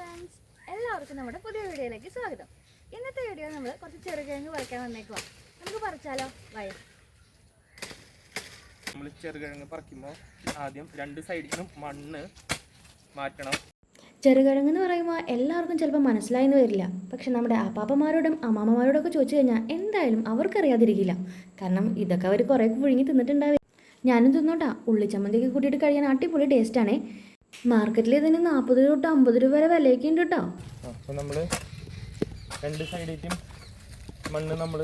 Friends എല്ലാവർക്കും നമ്മുടെ പുതിയ വീഡിയോയിലേക്ക് സ്വാഗതം. ഇന്നത്തെ വീഡിയോ നമ്മൾ കുറച്ച് ചെറുകിഴങ്ങ് പറിക്കാൻ വന്നേക്കുവാ. നമുക്ക് പറിച്ചാലോ? വയ. നമ്മൾ ചെറുകിഴങ്ങ് പറിക്കുമ്പോൾ ആദ്യം രണ്ട് സൈഡിലും മണ്ണ് മാറ്റണം. ചെറുകിഴങ്ങ് എന്ന് പറയുമ്പോൾ എല്ലാവർക്കും ചിലപ്പോൾ മനസ്സിലായെന്ന് വരില്ല. പക്ഷെ നമ്മുടെ അപ്പാപ്പന്മാരോടും അമ്മാമ്മമാരോടൊക്കെ ചോദിച്ചു കഴിഞ്ഞാൽ എന്തായാലും അവർക്കറിയാതിരിക്കില്ല. കാരണം ഇതൊക്കെ അവർ കുറേ പുഴുങ്ങി തിന്നിട്ടുണ്ടാവും. ഞാനും തിന്നോട്ടാ. ഉള്ളിച്ചമ്മന്തിയൊക്കെ കൂട്ടിയിട്ട് കഴിയാൻ അടിപൊളി ടേസ്റ്റാണേ മാർക്കറ്റിൽ ഇതിന് നാൽപ്പത് രൂപ തൊട്ട് അമ്പത് രൂപ വരെ വിലയൊക്കെ ഉണ്ട് കേട്ടോ അപ്പോൾ നമ്മൾ രണ്ട് സൈഡിലേക്കും മണ്ണ് നമ്മൾ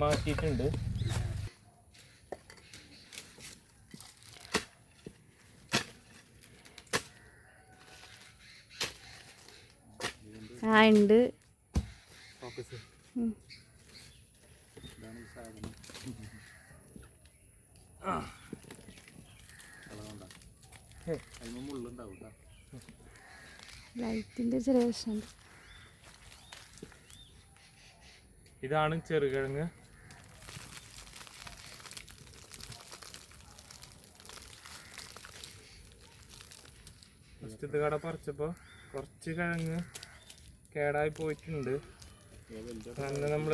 മാറ്റിയിട്ടുണ്ട്. ആ ഉണ്ട് ഫോക്കസ് ലൈറ്റിന്റെ ചെറിയ പ്രശ്നമുണ്ട് ഇതാണ് ചെറുകിഴങ്ങ്. ഫസ്റ്റത്തെ കട പറിച്ചപ്പോൾ കുറച്ച് കിഴങ്ങ് കേടായി പോയിട്ടുണ്ട്. അങ്ങനെ നമ്മൾ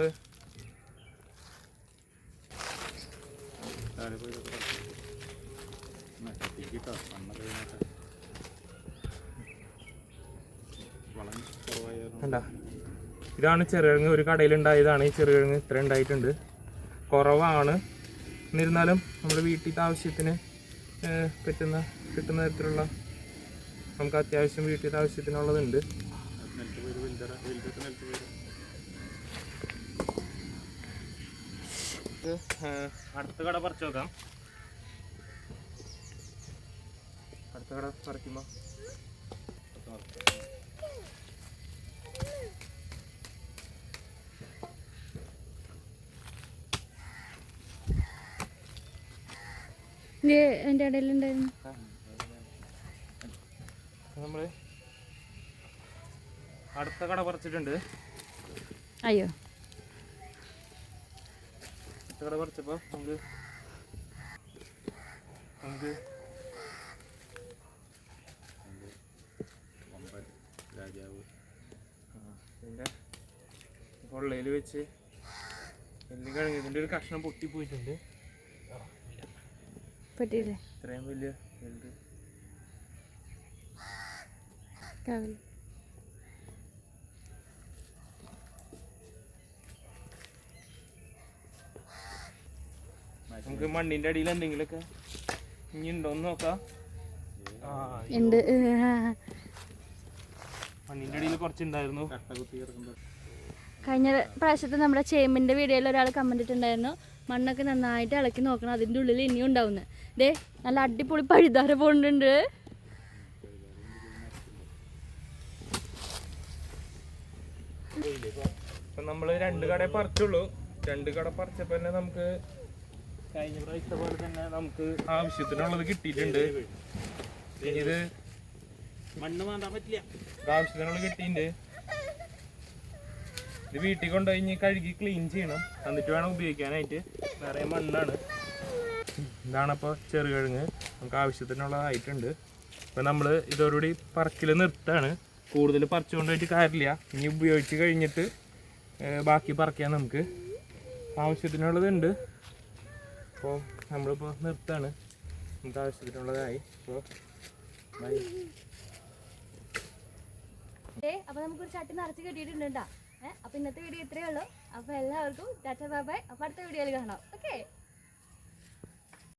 കണ്ട? ഇതാണ് ചെറുകിഴങ്ങ്. ഒരു കടയിലുണ്ടായതാണ് ഈ ചെറുകിഴങ്ങ്. ഇത്ര ഉണ്ടായിട്ടുണ്ട്. കുറവാണ്. എന്നിരുന്നാലും നമ്മുടെ വീട്ടിലത്തെ ആവശ്യത്തിന് പറ്റുന്ന കിട്ടുന്ന തരത്തിലുള്ള നമുക്ക് അത്യാവശ്യം വീട്ടിലത്തെ ആവശ്യത്തിനുള്ളതുണ്ട്. അടുത്ത കട പറിച്ചു നോക്കാം. കട പറിക്കുമ്പോൾ എന്റെ ഇടയിലുണ്ടായിരുന്നു നമ്മൾ അടുത്ത കട പറിച്ചിട്ടുണ്ട്. അയ്യോ. അടുത്ത കട പറിച്ചപ്പോൾ നമുക്ക് നമുക്ക് ഇതിന്റെ പൊള്ളയിൽ വെച്ച് എല്ലും കഴിഞ്ഞ് ഇതിന്റെ ഒരു കഷ്ണം പൊട്ടിപ്പോയിട്ടുണ്ട് പറ്റിയില്ലേ ഇത്രയും വലിയ കാവിൽ നമുക്ക് മണ്ണിന്റെ അടിയിൽ എന്തെങ്കിലുമൊക്കെ ഇനി ഉണ്ടോന്ന് നോക്കാം. അടിയിൽ കുറച്ചുണ്ടായിരുന്നു. കട്ട കുത്തി കുറച്ചുണ്ടായിരുന്നു കഴിഞ്ഞ പ്രാവശ്യത്തെ നമ്മുടെ ചേമ്പിന്റെ വീഡിയോയിൽ ഒരാൾ കമന്റ് ഇട്ടുണ്ടായിരുന്നു മണ്ണൊക്കെ നന്നായിട്ട് ഇളക്കി നോക്കണം അതിന്റെ ഉള്ളിൽ ഇനിയും ഉണ്ടാവുന്നു. ദേ നല്ല അടിപൊളി പഴുതാര പോകുന്നുണ്ട് നമ്മൾ നമ്മൾ രണ്ട് കട പറിച്ചുള്ളൂ. രണ്ട് കട പറിച്ചപ്പോൾ തന്നെ നമുക്ക് കഴിഞ്ഞ പ്രാവശ്യത്തെ പോലെ തന്നെ നമുക്ക് ആവശ്യത്തിനുള്ളത് കിട്ടിയിട്ടുണ്ട്. ഇത് മണ്ണ് മാറാൻ പറ്റില്ല. ആവശ്യത്തിനുള്ളത് കിട്ടിയിട്ടുണ്ട്. ഇത് വീട്ടിൽ കൊണ്ടുപോയി കഴുകി ക്ലീൻ ചെയ്യണം. എന്നിട്ട് വേണം ഉപയോഗിക്കാനായിട്ട്. നിറയെ മണ്ണാണ്. ഇതാണപ്പോൾ ചെറുകിഴങ്ങ് നമുക്ക് ആവശ്യത്തിനുള്ളതായിട്ടുണ്ട് അപ്പം നമ്മൾ ഇതോടുകൂടി പറക്കിൽ നിർത്താണ്. കൂടുതൽ പറിച്ചു കൊണ്ടുപോയിട്ട് കാര്യമില്ല. ഇനി ഉപയോഗിച്ച് കഴിഞ്ഞിട്ട് ബാക്കി പറിക്കാൻ നമുക്ക്. ആവശ്യത്തിനുള്ളതുണ്ട്. അപ്പോൾ നമ്മളിപ്പോൾ നിർത്താണ്. നമുക്ക് ആവശ്യത്തിനുള്ളതായി. അപ്പോൾ അപ്പോൾ നമുക്കൊരു ചട്ടി നിറച്ച് കിട്ടിയിട്ടുണ്ട് അപ്പോൾ ഇന്നത്തെ വീഡിയോ ഇത്രയേ ഉള്ളൂ. അപ്പോൾ എല്ലാവർക്കും ടാറ്റ ബാബായ് അപ്പോൾ അടുത്ത വീഡിയോയിൽ കാണാം. ഓക്കെ